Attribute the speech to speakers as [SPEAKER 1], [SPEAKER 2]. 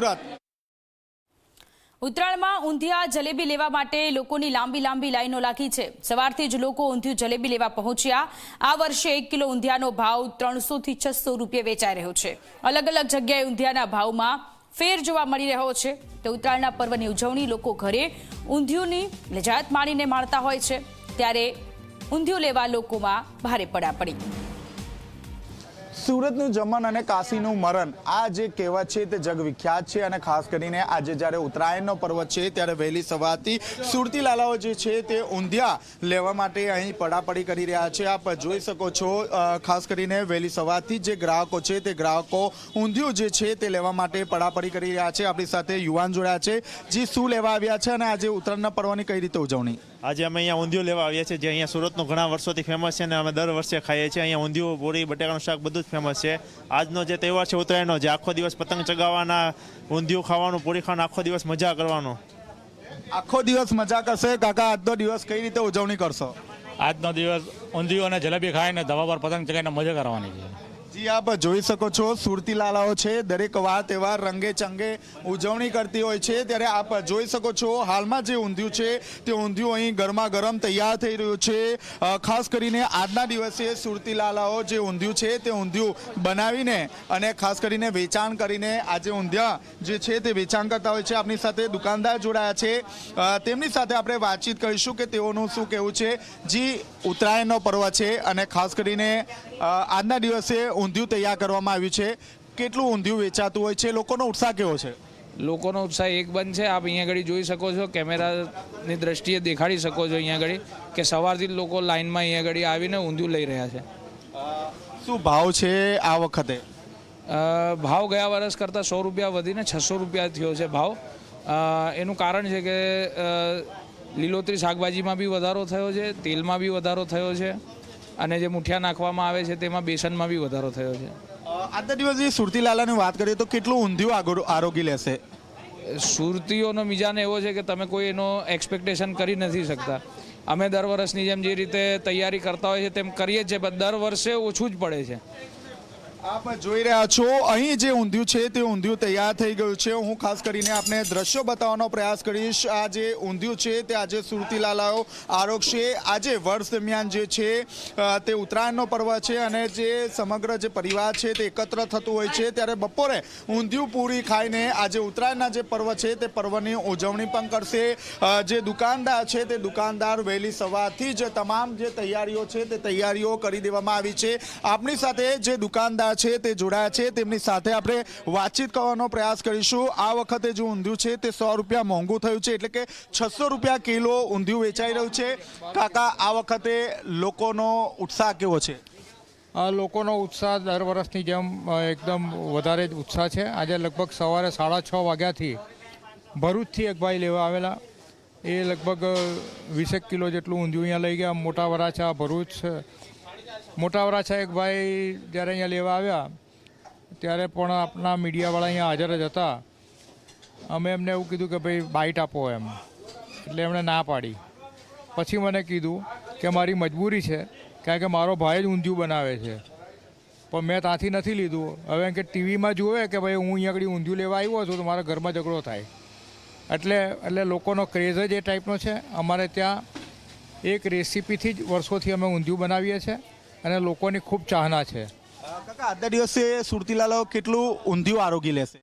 [SPEAKER 1] સુરત.
[SPEAKER 2] ઉત્તરાયણમાં ઊંધિયા જલેબી લેવા માટે લોકોની લાંબી લાંબી લાઈનો લાગી છે. સવારથી જ લોકો ઊંધિયું જલેબી લેવા પહોંચ્યા. આ વર્ષે એક કિલો ઊંધિયાનો ભાવ ત્રણસો થી છસો રૂપિયા વેચાઈ રહ્યો છે. અલગ અલગ જગ્યાએ ઊંધિયાના ભાવમાં ફેર જોવા મળી રહ્યો છે. તો ઉત્તરાયણના પર્વની ઉજવણી લોકો ઘરે ઊંધિયુંની લજાત માણીને માણતા હોય છે. ત્યારે ઊંધિયું લેવા લોકોમાં ભારે પડાપડી.
[SPEAKER 1] સુરતનું જમન અને કાશીનું મરણ. આ જે કહેવત છે તે જગવિખ્યાત છે અને ખાસ કરીને આજે જ્યારે ઉત્તરાયણનો પર્વ છે ત્યારે વહેલી સવારથી સુરતી લાલાઓ જે છે તે ઊંધિયા લેવા માટે અહીં પડાપડી કરી રહ્યા છે. આપ જોઈ શકો છો ખાસ કરીને વહેલી સવારથી જે ગ્રાહકો છે તે ગ્રાહકો ઊંધિયું જે છે તે લેવા માટે પડાપડી કરી રહ્યા છે. આપણી સાથે યુવાન જોડ્યા છે, જે શું લેવા આવ્યા છે અને આજે ઉત્તરાયણના પર્વની કઈ રીતે ઉજવણી?
[SPEAKER 3] આજે અમે અહીંયા ઊંધિયું લેવા આવ્યા છીએ જે અહીંયા સુરતનું ઘણા વર્ષોથી ફેમસ છે અને અમે દર વર્ષે ખાઈએ છીએ. અહીંયા ઊંધિયું પૂરી બટાકાનું શાક બધું જ ફેમસ છે. આજનો જે તહેવાર છે ઉત્તરાયણનો જે આખો દિવસ પતંગ ચગાવવાના ઊંધિયું ખાવાનું પૂરી ખાવાનું આખો દિવસ મજા કરવાનો.
[SPEAKER 1] આખો દિવસ મજા કરશે? કાકા આજનો દિવસ કઈ રીતે ઉજવણી કરશો?
[SPEAKER 4] આજનો દિવસ ઊંધિયું અને જલેબી ખાઈને ધવા પર પતંગ ચગાવીને મજા કરવાની છે.
[SPEAKER 1] જી, આપ જોઈ શકો છો, સુરતી લાલાઓ છે, દરેક વાર તહેવાર રંગે ચંગે ઉજવણી કરતી હોય છે. ત્યારે આપ જોઈ શકો છો, હાલમાં જે ઊંધિયું છે, તે ઊંધિયું અહીં ગરમા ગરમ તૈયાર થઈ રહ્યું છે. ખાસ કરીને આજના દિવસે સુરતી લાલાઓ જે ઊંધિયું છે, તે ઊંધિયું બનાવીને અને ખાસ કરીને વેચાણ કરીને આજે ઊંધિયા જે છે, તે વેચાણ કરતા હોય છે. આપણી સાથે દુકાનદાર જોડાયા છે. તેમની સાથે આપણે વાતચીત કરીશું કે તેઓનું શું કહેવું છે. જી, ઉત્તરાયણનો પર્વ છે અને ખાસ કરીને આજના દિવસે ઊંધિયું તૈયાર કરવામાં આવ્યું છે. કેટલું ઊંધિયું વેચાતું હોય છે? લોકોનો ઉત્સાહ કેવો છે?
[SPEAKER 5] લોકોનો ઉત્સાહ એક બંધ છે. આપ અહીંયા આગળ જોઈ શકો છો કેમેરાની દ્રષ્ટિએ દેખાડી શકો છો અહીંયા આગળ કે સવારથી જ લોકો લાઇનમાં અહીંયા આગળ આવીને ઊંધિયું લઈ રહ્યા છે.
[SPEAKER 1] શું ભાવ છે આ વખતે?
[SPEAKER 5] ભાવ ગયા વર્ષ કરતાં સો રૂપિયા વધીને છસો રૂપિયા થયો છે ભાવ. એનું કારણ છે કે લીલોતરી શાકભાજીમાં બી વધારો થયો છે તેલમાં બી વધારો થયો છે. અને જે મુઠિયા નાખવામાં આવે છે તેમાં બેસનમાં બી વધારો થયો છે.
[SPEAKER 1] આજના દિવસે સુરતી લાલાની વાત કરીએ તો કેટલું ઊંધિયું આગળ આરોગી લેશે?
[SPEAKER 5] સુરતીઓનો મિજાન એવો છે કે તમે કોઈ એનો એક્સપેક્ટેશન કરી નથી શકતા. અમે દર વર્ષની જેમ જે રીતે તૈયારી કરતા હોય છે તેમ કરીએ છીએ પણ દર વર્ષે ઓછું જ પડે છે.
[SPEAKER 1] આપ જોઈ રહ્યા છો, અહીં જે ઊંધિયું છે તે ઊંધિયું તૈયાર થઈ ગયું છે. હું ખાસ કરીને આપને દ્રશ્યો બતાવવાનો પ્રયાસ કરીશ. આ જે ઊંધિયું છે તે આજે સુરતીલાલાઓ આરોગશે. આજે વર્ષ દરમિયાન જે છે તે ઉત્તરાયણનો પર્વ છે અને જે સમગ્ર જે પરિવાર છે તે એકત્ર થતું હોય છે. ત્યારે બપોરે ઊંધિયું પૂરી ખાઈને આજે ઉત્તરાયણના જે પર્વ છે તે પર્વની ઉજવણી પણ કરશે. જે દુકાનદાર છે તે દુકાનદાર વહેલી સવારથી જ તમામ જે તૈયારીઓ છે તે તૈયારીઓ કરી દેવામાં આવી છે. આપણી સાથે જે દુકાનદાર છે, તે જોડાયા છે. તેમની સાથે આપણે વાતચીત કરવાનો પ્રયાસ કરીશું. આ વખતે જે ઊંધિયું છે, તે સો રૂપિયા મોંઘું થયું છે, એટલે કે છસો રૂપિયા કિલો ઊંધિયું વેચાઈ રહ્યું છે. કાકા, આ વખતે લોકોનો ઉત્સાહ કેવો છે?
[SPEAKER 4] લોકોનો ઉત્સાહ દર વર્ષની જેમ એકદમ વધારે જ ઉત્સાહ છે. આજે લગભગ સવારે સાડા છ વાગ્યાથી ભરૂચથી એક ભાઈ લેવા આવેલા. એ લગભગ વીસેક કિલો જેટલું ઊંધિયું અહીંયા લઈ ગયા. મોટા વરાછા, ભરૂચ મોટા છે એક ભાઈ જ્યારે અહીંયા લેવા આવ્યા, ત્યારે પણ આપણા મીડિયાવાળા અહીંયા હાજર જ હતા. અમે એમને એવું કીધું કે ભાઈ બાઇટ આપો એમ. એટલે એમણે ના પાડી. પછી મને કીધું કે મારી મજબૂરી છે, કારણ કે મારો ભાઈ જ ઊંધિયું બનાવે છે. પણ મેં ત્યાંથી નથી લીધું. હવે કે ટીવીમાં જુએ કે ભાઈ, હું અહીંયા આગળ ઊંધિયું લેવા આવ્યો છું તો મારા ઘરમાં ઝઘડો થાય. એટલે એટલે લોકોનો ક્રેઝ જ એ ટાઈપનો છે. અમારે ત્યાં એક રેસીપીથી જ વર્ષોથી અમે ઊંધિયું બનાવીએ છીએ. અને લોકોની ખૂબ ચાહના છે.
[SPEAKER 1] કાકા આજના દિવસે સુરતી લાલાઓ કેટલું ઊંધિયું આરોગી લેશે?